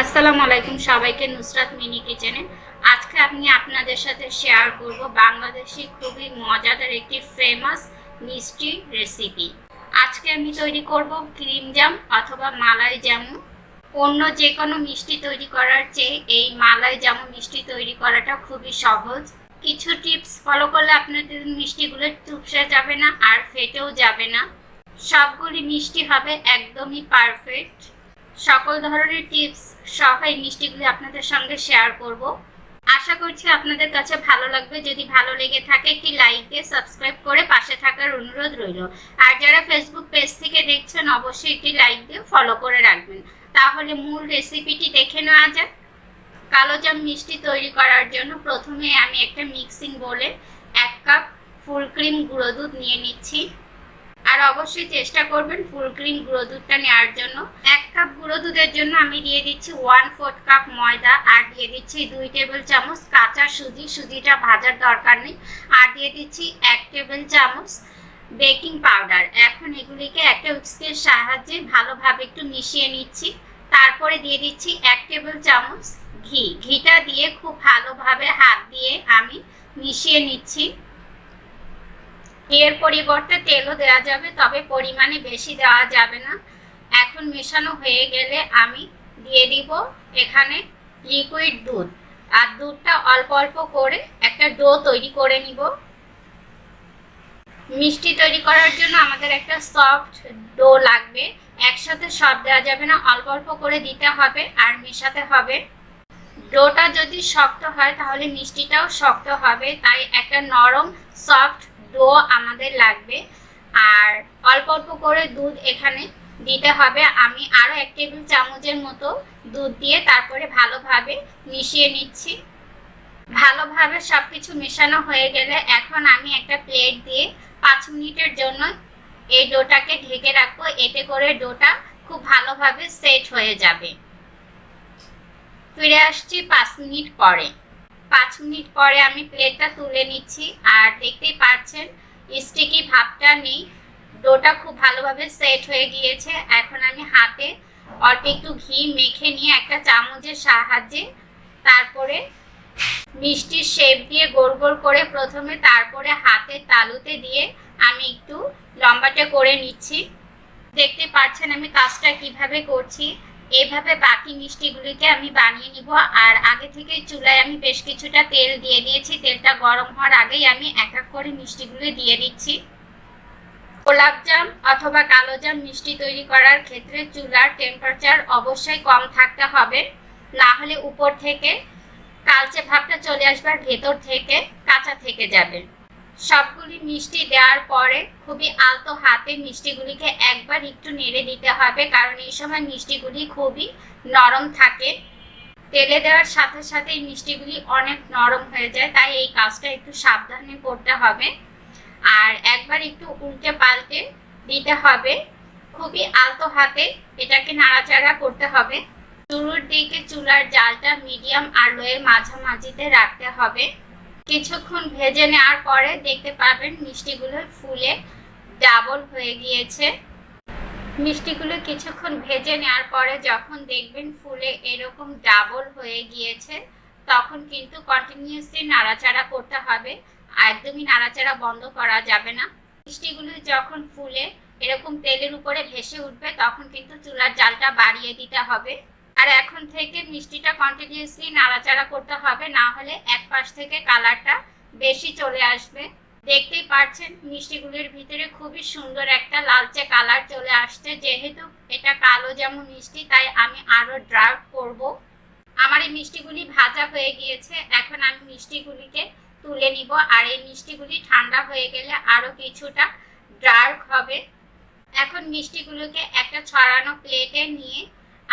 আসসালামু আলাইকুম সবাইকে নুসরাত মিনি কিচেনে। আজকে আমি আপনাদের সাথে শেয়ার করব বাংলাদেশি খুবই মজাদার একটি ফেমাস মিষ্টি রেসিপি আজকে আমি তৈরি করব ক্রিম জাম অথবা মালাই জামু। অন্য যে কোনো মিষ্টি তৈরি করার চেয়ে এই মালাই জামু মিষ্টি তৈরি করাটা খুবই সহজ। কিছু টিপস ফলো করলে আপনাদের মিষ্টিগুলো চুপসে যাবে না আর ফেটেও যাবে না। সবগুলি মিষ্টি হবে একদমই পারফেক্ট সকল ধরনের টিপস সহ এই মিষ্টিগুলি আপনাদের সঙ্গে শেয়ার করব। আশা করছি আপনাদের কাছে ভালো লাগবে। যদি ভালো লেগে থাকে, একটি লাইক দিয়ে সাবস্ক্রাইব করে পাশে থাকার অনুরোধ রইল। আর যারা ফেসবুক পেজ থেকে দেখছেন, অবশ্যই একটি লাইক দিয়ে ফলো করে রাখবেন। তাহলে মূল রেসিপিটি দেখে নেওয়া যাক। কালোজাম মিষ্টি তৈরি করার জন্য প্রথমে আমি একটা মিক্সিং বলে এক কাপ ফুল ক্রিম গুঁড়ো দুধ নিয়ে নিচ্ছি। আর অবশ্যই চেষ্টা করবেন ফুল ক্রিম গুঁড়ো দুধটা নেওয়ার জন্য। এক কাপ গুঁড়ো দুধের জন্য আমি দিয়ে দিচ্ছি ওয়ান ফোর্থ কাপ ময়দা আর দিয়ে দিচ্ছি দুই টেবিল চামচ কাঁচা সুজি। সুজিটা ভাজার দরকার নেই। আর দিয়ে দিচ্ছি এক টেবিল চামচ বেকিং পাউডার এখন এগুলিকে একটা উইস্কের সাহায্যে ভালোভাবে একটু মিশিয়ে নিচ্ছি। তারপরে দিয়ে দিচ্ছি এক টেবিল চামচ ঘি। ঘিটা দিয়ে খুব ভালোভাবে হাত দিয়ে আমি মিশিয়ে নিচ্ছি। এর পরিবর্তে তেলও দেওয়া যাবে, তবে পরিমাণে বেশি দেওয়া যাবে না। এখন মেশানো হয়ে গেলে আমি দিয়ে দিব এখানে লিকুইড দুধ। আর দুধটা অল্প অল্প করে একটা ডো তৈরি করে নিব। মিষ্টি তৈরি করার জন্য আমাদের একটা সফট ডো লাগবে। একসাথে সব দেওয়া যাবে না, অল্প অল্প করে দিতে হবে আর মেশাতে হবে। ডোটা যদি শক্ত হয় তাহলে মিষ্টিটাও শক্ত হবে, তাই একটা নরম সফট ডো আমাদের লাগবে। আর অল্প অল্প করে দুধ এখানে দিতে হবে। আমি আরও এক টেবিল চামচের মতো দুধ দিয়ে তারপরে ভালোভাবে মিশিয়ে নিচ্ছি। ভালোভাবে সব কিছু মেশানো হয়ে গেলে এখন আমি একটা প্লেট দিয়ে পাঁচ মিনিটের জন্য এই ডোটাকে ঢেকে রাখব। এতে করে ডোটা খুব ভালোভাবে সেট হয়ে যাবে। ফিরে আসছি পাঁচ মিনিট পরে। পাঁচ মিনিট পরে আমি প্লেটটা তুলে নিচ্ছি। আর দেখতেই পাচ্ছেন স্টিকি ভাবটা নেই। ডোটা খুব ভালোভাবে সেট হয়ে গিয়েছে। এখন আমি হাতে অল্প একটু ঘি মেখে নিয়ে একটা চামচের সাহায্যে তারপরে মিষ্টির শেপ দিয়ে গোল গোল করে প্রথমে তারপরে হাতের তালুতে দিয়ে আমি একটু লম্বাটা করে নিচ্ছি। দেখতে পাচ্ছেন আমি কাজটা কীভাবে করছি। এভাবে বাকি মিষ্টিগুলিকে আমি বানিয়ে নিব। আর আগে থেকে চুলায় আমি বেশ কিছুটা তেল দিয়ে দিয়েছি। তেলটা গরম হওয়ার আগেই আমি এক এক করে মিষ্টিগুলি দিয়ে দিচ্ছি। গোলাপজাম অথবা কালোজাম মিষ্টি তৈরি করার ক্ষেত্রে চুলার টেম্পারেচার অবশ্যই কম থাকতে হবে। না হলে উপর থেকে কালচে ভাবটা চলে আসবার ভেতর থেকে, কাঁচা থেকে যাবে। সবগুলি মিষ্টি দেওয়ার পরে খুবই আলতো হাতে মিষ্টিগুলিকে একবার একটু নেড়ে দিতে হবে, কারণ এই সময় মিষ্টিগুলি খুবই নরম থাকে। তেলে দেওয়ার সাথে সাথে মিষ্টিগুলি অনেক নরম হয়ে যায়, তাই এই কাজটা একটু সাবধানে করতে হবে। আর একবার একটু উল্টে পাল্টে দিতে হবে। খুবই আলতো হাতে এটাকে নাড়াচাড়া করতে হবে। শুরুর দিকে চুলার জালটা মিডিয়াম আর লোয়ের মাঝামাঝিতে রাখতে হবে। কিছুক্ষণ ভেজে নেওয়ার পরে দেখতে পাবেন মিষ্টিগুলো ফুলে ডাবল হয়ে গিয়েছে। মিষ্টিগুলো কিছুক্ষণ ভেজে নেওয়ার পরে যখন দেখবেন ফুলে এরকম ডাবল হয়ে গিয়েছে, তখন কিন্তু কন্টিনিউসলি নাড়াচাড়া করতে হবে। একদমই নাড়াচাড়া বন্ধ করা যাবে না। মিষ্টিগুলো যখন ফুলে এরকম তেলের উপরে ভেসে উঠবে, তখন কিন্তু চুলার জালটা বাড়িয়ে দিতে হবে। আর এখন থেকে মিষ্টিটা কন্টিনিউসলি নাড়াচাড়া করতে হবে, না হলে এক পাশ থেকে কালারটা বেশি চলে আসবে। দেখতেই পাচ্ছেন, মিষ্টিগুলির ভিতরে খুবই সুন্দর একটা লালচে কালার চলে আসছে। যেহেতু এটা কালো যেমন মিষ্টি, তাই আমি আরও ড্রাই করব। আমার এই মিষ্টিগুলি ভাজা হয়ে গিয়েছে, এখন আমি মিষ্টিগুলিকে তুলে নিব। আর এই মিষ্টিগুলি ঠান্ডা হয়ে গেলে আরও কিছুটা ডার্ক হবে। এখন মিষ্টিগুলোকে একটা ছড়ানো প্লেটে নিয়ে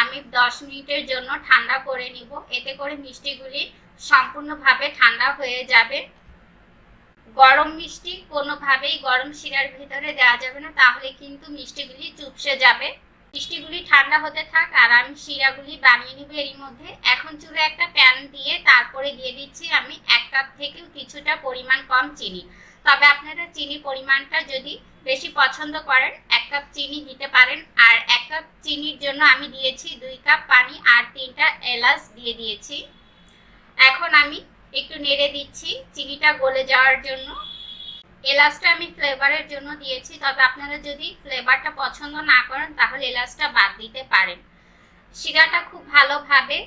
আমি দশ মিনিটের জন্য ঠান্ডা করে নিব। এতে করে মিষ্টিগুলি সম্পূর্ণভাবে ঠান্ডা হয়ে যাবে। গরম মিষ্টি কোনোভাবেই গরম শিরার ভিতরে দেওয়া যাবে না, তাহলে কিন্তু মিষ্টিগুলি চুপসে যাবে। মিষ্টিগুলি ঠান্ডা হতে থাক আর আমি শিরাগুলি বানিয়ে নিব এরই মধ্যে। এখন চুলে একটা প্যান দিয়ে তারপরে দিয়ে দিচ্ছি আমি এক কাপ থেকেও কিছুটা পরিমাণ কম চিনি। তবে আপনারা চিনি পরিমাণটা যদি বেশি পছন্দ করেন, এক কাপ চিনি দিতে পারেন, আর এক কাপ চিনির জন্য আমি দিয়েছি দুই কাপ পানি আর তিনটা এলাচ দিয়ে দিয়েছি। এখন আমি একটু নেড়ে দিচ্ছি চিনিটা গলে যাওয়ার জন্য। এলাচটা আমি ফ্লেভারের জন্য দিয়েছি, তবে আপনারা যদি ফ্লেভারটা পছন্দ না করেন, তাহলে এলাচটা বাদ দিতে পারেন। শিরাটা খুব ভালোভাবে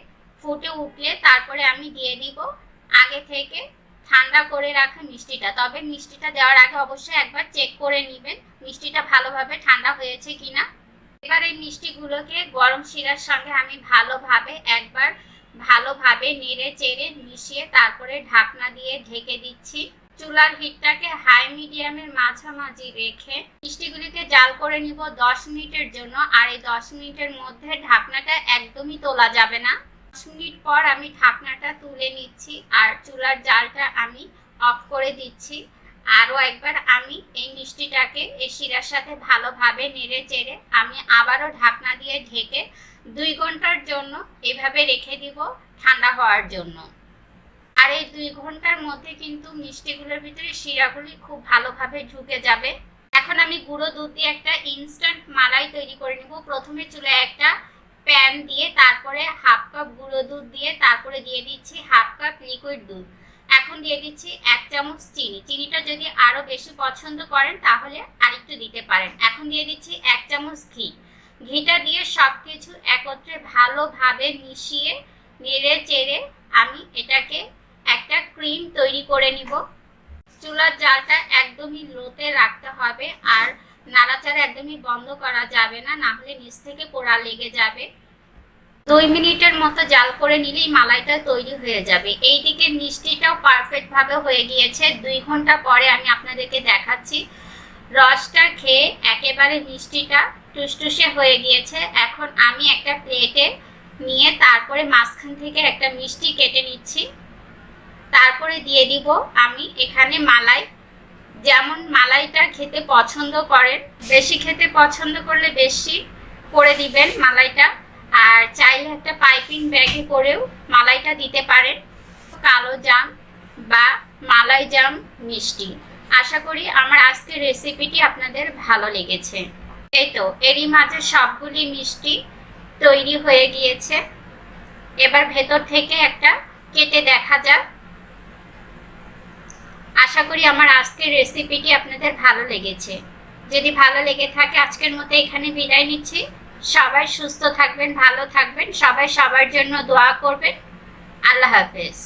ফুটে উঠলে তারপরে আমি দিয়ে দিব। আগে থেকে ঠান্ডা করে রাখা মিষ্টিটা। তবে মিষ্টিটা দেওয়ার আগে অবশ্যই একবার চেক করে নেবেন, মিষ্টিটা ভালোভাবে ঠান্ডা হয়েছে কিনা। এবার এই মিষ্টিগুলোকে গরম শিরার সঙ্গে আমি ভালোভাবে একবার ভালোভাবে নেড়ে চেড়ে মিশিয়ে তারপরে ঢাকনা দিয়ে ঢেকে দিচ্ছি। চুলার হিটটাকে হাই মিডিয়ামের মাঝামাঝি রেখে মিষ্টিগুলিকে জাল করে নিব দশ মিনিটের জন্য। আর এই দশ মিনিটের মধ্যে ঢাকনাটা একদমই তোলা যাবে না। মিনিট পর আমি ঢাকনাটা তুলে নিচ্ছি আর চুলার জালটা আমি অফ করে দিচ্ছি। আরও একবার আমি এই মিষ্টিটাকে এই শিরার সাথে ভালোভাবে নেড়ে চেড়ে আমি আবারও ঢাকনা দিয়ে ঢেকে দুই ঘণ্টার জন্য এভাবে রেখে দিব ঠান্ডা হওয়ার জন্য। আর এই দুই ঘণ্টার মধ্যে কিন্তু মিষ্টিগুলোর ভিতরে শিরাগুলি খুব ভালোভাবে ঢুকে যাবে। এখন আমি গুঁড়ো দুধ দিয়ে একটা ইনস্ট্যান্ট মালাই তৈরি করে নিব। প্রথমে চুলে একটা প্যান দিয়ে তারপরে হাফ কাপ গুঁড়ো দুধ দিয়ে তারপরে দিয়ে দিচ্ছি হাফ কাপ লিকুইড দুধ। এখন দিয়ে দিচ্ছি এক চামচ চিনি। চিনিটা যদি আরও বেশি পছন্দ করেন তাহলে আরেকটু দিতে পারেন। এখন দিয়ে দিচ্ছি এক চামচ ঘি। ঘিটা দিয়ে সব কিছু একত্রে ভালোভাবে মিশিয়ে নেড়ে চেড়ে আমি এটাকে একটা ক্রিম তৈরি করে নিব। চুলার জালটা একদমই লোতে রাখতে হবে আর নাড়াচাড়া একদমই বন্ধ করা যাবে না না হলে নিচ থেকে পোড়া লেগে যাবে। দুই মিনিটের মতো জাল করে নিলেই মালাইটা তৈরি হয়ে যাবে। এই দিকে মিষ্টিটাও পারফেক্ট ভাবে হয়ে গিয়েছে। দুই ঘণ্টা পরে আমি আপনাদেরকে দেখাচ্ছি। রসটা খেয়ে একেবারে মিষ্টিটা টুসটুসে হয়ে গিয়েছে। এখন আমি একটা প্লেটে নিয়ে তারপরে মাঝখান থেকে একটা মিষ্টি কেটে নিচ্ছি। তারপরে দিয়ে দিব আমি এখানে মালাই যেমন মালাইটা খেতে পছন্দ করেন, বেশি খেতে পছন্দ করলে বেশি করে দিবেন মালাইটা। আর চাইলে একটা পাইপিং ব্যাগে করেও মালাইটা দিতে পারেন। কালো জাম বা মালাই জাম মিষ্টি। আশা করি আমার আজকের রেসিপিটি আপনাদের ভালো লেগেছে। এই তো, এরই মাঝে সবগুলি মিষ্টি তৈরি হয়ে গিয়েছে। এবার ভেতর থেকে একটা কেটে দেখা যাক। আশা করি আমার আজকের রেসিপিটি আপনাদের ভালো লেগেছে। যদি ভালো লেগে থাকে, আজকের মতো এখানে বিদায় নিচ্ছি। সবাই সুস্থ থাকবেন, ভালো থাকবেন। সবাই সবার জন্য দোয়া করবেন। আল্লাহ হাফেজ।